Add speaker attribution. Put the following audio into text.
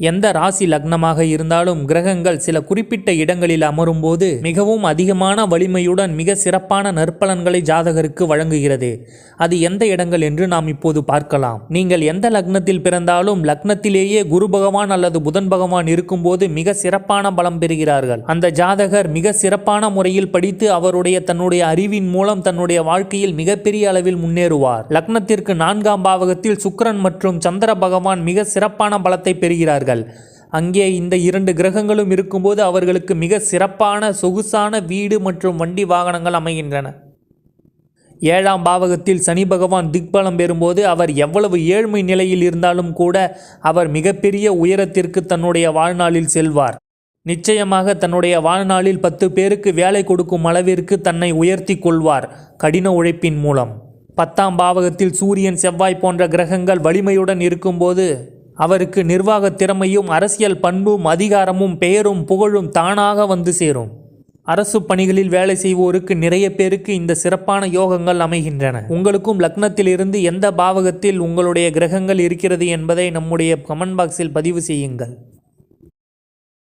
Speaker 1: எந்த ராசி லக்னமாக இருந்தாலும் கிரகங்கள் சில குறிப்பிட்ட இடங்களில் அமரும்போது மிகவும் அதிகமான வலிமையுடன் மிக சிறப்பான நற்பலன்களை ஜாதகருக்கு வழங்குகிறது. அது எந்த இடங்கள் என்று நாம் இப்போது பார்க்கலாம். நீங்கள் எந்த லக்னத்தில் பிறந்தாலும் லக்னத்திலேயே குரு பகவான் அல்லது புதன் பகவான் இருக்கும்போது மிக சிறப்பான பலம் பெறுகிறார்கள். அந்த ஜாதகர் மிக சிறப்பான முறையில் படித்து அவருடைய தன்னுடைய அறிவின் மூலம் தன்னுடைய வாழ்க்கையில் மிகப்பெரிய அளவில் முன்னேறுவார். லக்னத்திற்கு நான்காம் பாவகத்தில் சுக்கிரன் மற்றும் சந்திர பகவான் மிக சிறப்பான பலத்தை பெறுகிறார்கள் அங்கே இந்த இரண்டு கிரகங்களும் இருக்கும்போது அவர்களுக்கு மிக சிறப்பான சொகுசான வீடு மற்றும் வண்டி வாகனங்கள் அமைகின்றன. ஏழாம் பாவகத்தில் சனி பகவான் திக்பலம் பெறும்போது அவர் எவ்வளவு ஏழ்மை நிலையில் இருந்தாலும் கூட அவர் மிகப்பெரிய உயரத்திற்கு தன்னுடைய வாழ்நாளில் செல்வார். நிச்சயமாக தன்னுடைய வாழ்நாளில் பத்து பேருக்கு வேலை கொடுக்கும் அளவிற்கு தன்னை உயர்த்தி கொள்வார் கடின உழைப்பின் மூலம். பத்தாம் பாவகத்தில் சூரியன் செவ்வாய் போன்ற கிரகங்கள் வலிமையுடன் இருக்கும்போது அவருக்கு நிர்வாக திறமையும் அரசியல் பண்பும் அதிகாரமும் பெயரும் புகழும் தானாக வந்து சேரும். அரசு பணிகளில் வேலை செய்வோருக்கு நிறைய பேருக்கு இந்த சிறப்பான யோகங்கள் அமைகின்றன. உங்களுக்கும் லக்னத்திலிருந்து எந்த பாவகத்தில் உங்களுடைய கிரகங்கள் இருக்கிறது என்பதை நம்முடைய கமெண்ட் பாக்ஸில் பதிவு செய்யுங்கள்.